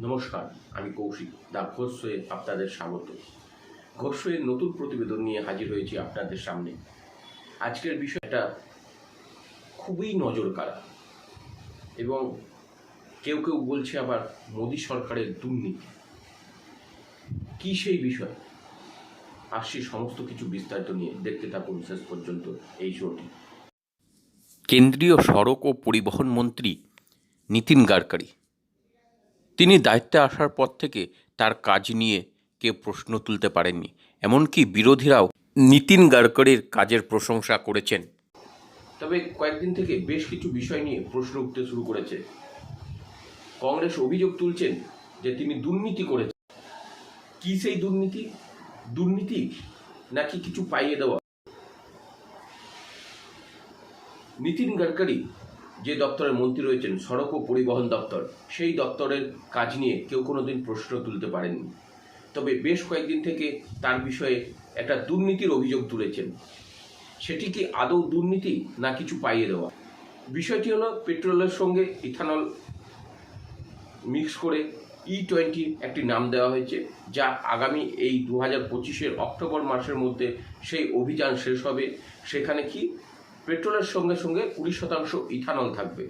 নমস্কার, আমি কৌশিক দা ঘোষে আপনাদের স্বাগত। ঘোষের নতুন প্রতিবেদন নিয়ে হাজির হয়েছি আপনাদের সামনে। আজকের বিষয়টা খুবই নজর কাড়া এবং কেউ কেউ বলছে আবার মোদী সরকারের দুর্নীতি। কি সেই বিষয়? আর আসছি সমস্ত কিছু বিস্তারিত নিয়ে। দেখতে থাকুন শেষ পর্যন্ত এই শোটি। কেন্দ্রীয় সড়ক ও পরিবহন মন্ত্রী নীতিন গাডকারি তিনি দায়িত্বে আসার পর থেকে তার কাজ নিয়ে কেউ প্রশ্ন তুলতে পারেননি। এমনকি বিরোধীরাও নীতিন গাডকারির কাজের প্রশংসা করেছেন। তবে কয়েকদিন থেকে বেশ কিছু বিষয় নিয়ে প্রশ্ন উঠতে শুরু করেছে। কংগ্রেস অভিযোগ তুলছেন যে তিনি দুর্নীতি করেছেন। কি সেই দুর্নীতি? দুর্নীতি নাকি কিছু পাইয়ে দেওয়া? নীতিন গডকরি যে দপ্তরের মন্ত্রী রয়েছেন, সড়ক ও পরিবহন দপ্তর, সেই দপ্তরের কাজ নিয়ে কেউ কোনোদিন প্রশ্ন তুলতে পারেননি। তবে বেশ কয়েকদিন থেকে তার বিষয়ে একটা দুর্নীতির অভিযোগ তুলেছেন। সেটি কি আদৌ দুর্নীতি না কিছু পাইয়ে দেওয়া? বিষয়টি হলো পেট্রোলের সঙ্গে ইথানল মিক্স করে ই টোয়েন্টি একটি নাম দেওয়া হয়েছে, যা আগামী এই দু হাজার পঁচিশের অক্টোবর মাসের মধ্যে সেই অভিযান শেষ হবে। সেখানে কি পেট্রোলের সঙ্গে সঙ্গে কুড়ি শতাংশ ইথানল থাকবে।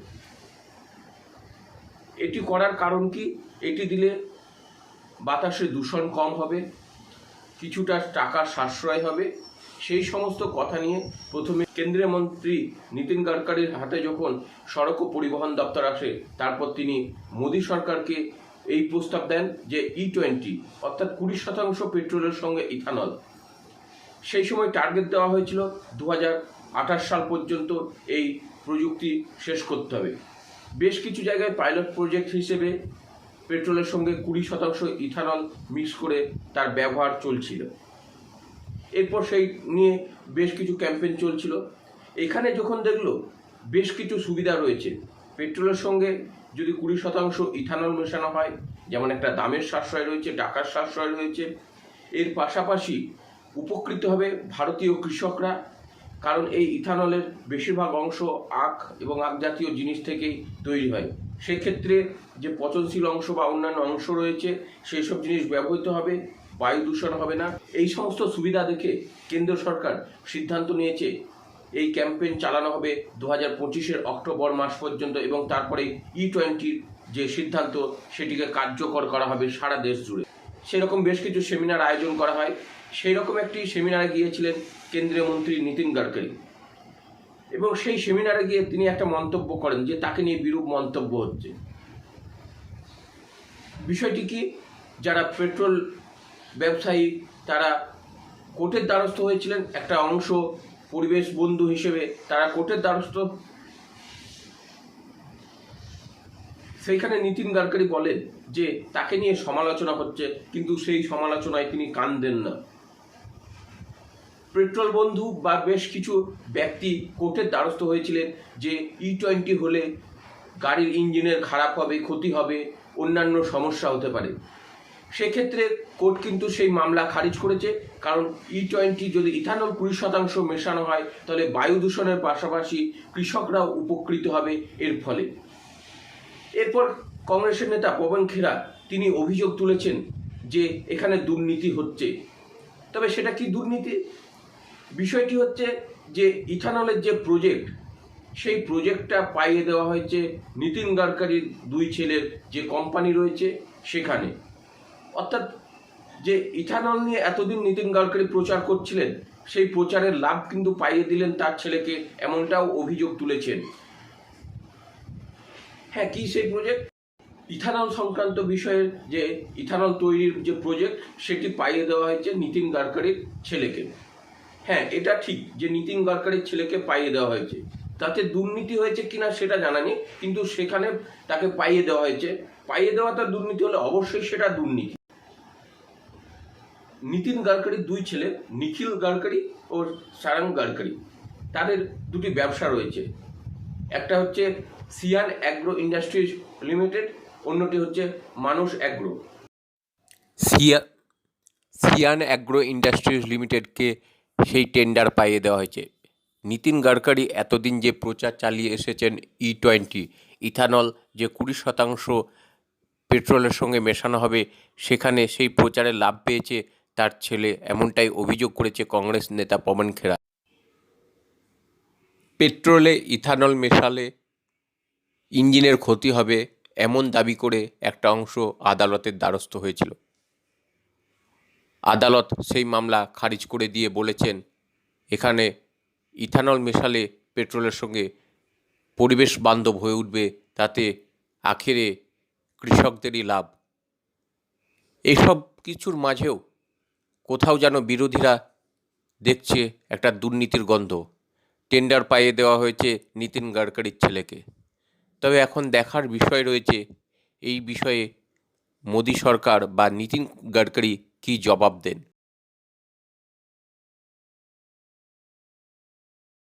এটি করার কারণ কি? এটি দিলে বাতাসে দূষণ কম হবে, কিছুটা টাকা সাশ্রয় হবে। সেই সমস্ত কথা নিয়ে প্রথমে কেন্দ্রীয় মন্ত্রী নীতিন গডকরির হাতে যখন সড়ক ও পরিবহন দপ্তর আসে, তারপর তিনি মোদী সরকারকে এই প্রস্তাব দেন যে ই টোয়েন্টি অর্থাৎ কুড়ি শতাংশ পেট্রোলের সঙ্গে ইথানল। সেই সময় টার্গেট দেওয়া হয়েছিল দু হাজার আঠাশ সাল পর্যন্ত এই প্রযুক্তি শেষ করতে হবে। বেশ কিছু জায়গায় পাইলট প্রজেক্ট হিসেবে পেট্রোলের সঙ্গে কুড়ি শতাংশ ইথানল মিক্স করে তার ব্যবহার চলছিল। এরপর সেই নিয়ে বেশ কিছু ক্যাম্পেইন চলছিল। এখানে যখন দেখল, বেশ কিছু সুবিধা রয়েছে। পেট্রোলের সঙ্গে যদি কুড়ি শতাংশ ইথানল মেশানো হয়, যেমন একটা দামের সাশ্রয় রয়েছে, টাকার সাশ্রয় রয়েছে, এর পাশাপাশি উপকৃত হবে ভারতীয় কৃষকরা কারণ এই ইথানলের বেশিরভাগ অংশ আখ এবং আখ জাতীয় জিনিস থেকেই তৈরি হয়। সেক্ষেত্রে যে পচনশীল অংশ বা অন্যান্য অংশ রয়েছে সেই সব জিনিস ব্যবহৃত হবে, বায়ু দূষণ হবে না। এই সমস্ত সুবিধা দেখে কেন্দ্র সরকার সিদ্ধান্ত নিয়েছে, এই ক্যাম্পেইন চালানো হবে দু হাজার পঁচিশের অক্টোবর মাস পর্যন্ত এবং তারপরে ই টোয়েন্টির যে সিদ্ধান্ত, সেটিকে কার্যকর করা হবে সারা দেশ জুড়ে। সেরকম বেশ কিছু সেমিনার আয়োজন করা হয়। সেই রকম একটি সেমিনারে গিয়েছিলেন কেন্দ্রীয় মন্ত্রী নীতিন গডকরি। এবং সেই সেমিনারে গিয়ে তিনি একটা মন্তব্য করেন যে, তাকে নিয়ে বিরূপ মন্তব্য হচ্ছে। বিষয়টি কি? যারা পেট্রোল ব্যবসায়ী, তারা কোর্টের দ্বারস্থ হয়েছিলেন। একটা অংশ পরিবেশ বন্ধু হিসেবে তারা কোর্টের দ্বারস্থ। সেইখানে নীতিন গডকরি বলেন যে তাকে নিয়ে সমালোচনা হচ্ছে, কিন্তু সেই সমালোচনায় তিনি কান দেন না। পেট্রোল বন্ধু বা বেশ কিছু ব্যক্তি কোর্টের দ্বারস্থ হয়েছিলেন যে ই টোয়েন্টি হলে গাড়ির ইঞ্জিনের খারাপ হবে, ক্ষতি হবে, অন্যান্য সমস্যা হতে পারে। সেক্ষেত্রে কোর্ট কিন্তু সেই মামলা খারিজ করেছে, কারণ ই টোয়েন্টি যদি ইথানল কুড়ি শতাংশ মেশানো হয়, তাহলে বায়ু দূষণের পাশাপাশি কৃষকরাও উপকৃত হবে এর ফলে। এরপর কংগ্রেসের নেতা পবন খেরা তিনি অভিযোগ তুলেছেন যে এখানে দুর্নীতি হচ্ছে। তবে সেটা কি দুর্নীতি? বিষয়টি হচ্ছে যে ইথানলের যে প্রজেক্ট, সেই প্রজেক্টটা পাইয়ে দেওয়া হয়েছে নীতিন গডকরির দুই ছেলের যে কোম্পানি রয়েছে সেখানে। অর্থাৎ যে ইথানল নিয়ে এতদিন নীতিন গডকরি প্রচার করছিলেন, সেই প্রচারের লাভ কিন্তু পাইয়ে দিলেন তার ছেলেকে, এমনটাও অভিযোগ তুলেছেন। হ্যাঁ কি সেই প্রজেক্ট? ইথানল সংক্রান্ত বিষয়ের যে ইথানল তৈরির যে প্রজেক্ট, সেটি পাইয়ে দেওয়া হয়েছে নীতিন গডকরির ছেলেকে। হ্যাঁ এটা ঠিক যে নীতিন গডকরির ছেলেকে পাইয়ে দেওয়া হয়েছে। তাতে দুর্নীতি হয়েছে কিনা সেটা জানা নেই, কিন্তু সেখানে তাকে পাইয়ে দেওয়া হয়েছে। পাইয়ে দেওয়াটা দুর্নীতি হলে অবশ্যই সেটা দুর্নীতি। নীতিন গডকরির দুই ছেলে, নিখিল গডকরি ও সারাং গডকরি। তাদের দুটি ব্যবসা রয়েছে। একটা হচ্ছে সিয়ান অ্যাগ্রো ইন্ডাস্ট্রিজ লিমিটেড অন্যটি হচ্ছে মানুষ অ্যাগ্রো। সিয়া সিয়ান অ্যাগ্রো ইন্ডাস্ট্রিজ লিমিটেডকে সেই টেন্ডার পাইয়ে দেওয়া হয়েছে। নীতিন গডকরি এতদিন যে প্রচার চালিয়ে এসেছেন ই টোয়েন্টি ইথানল যে কুড়ি শতাংশ পেট্রোলের সঙ্গে মেশানো হবে, সেখানে সেই প্রচারে লাভ পেয়েছে তার ছেলে, এমনটাই অভিযোগ করেছে কংগ্রেস নেতা পবন খেরা পেট্রোলে ইথানল মেশালে ইঞ্জিনের ক্ষতি হবে এমন দাবি করে একটা অংশ আদালতের দ্বারস্থ হয়েছিল। আদালত সেই মামলা খারিজ করে দিয়ে বলেছেন, এখানে ইথানল মেশালে পেট্রোলের সঙ্গে পরিবেশ বান্ধব হয়ে উঠবে, তাতে আখেরে কৃষকদেরই লাভ। এইসব কিছুর মাঝেও কোথাও যেন বিরোধীরা দেখছে একটা দুর্নীতির গন্ধ। টেন্ডার পাইয়ে দেওয়া হয়েছে নীতিন গাডকারির ছেলেকে। তবে এখন দেখার বিষয় রয়েছে, এই বিষয়ে মোদী সরকার বা নীতিন গাডকারি কী জবাব দেন?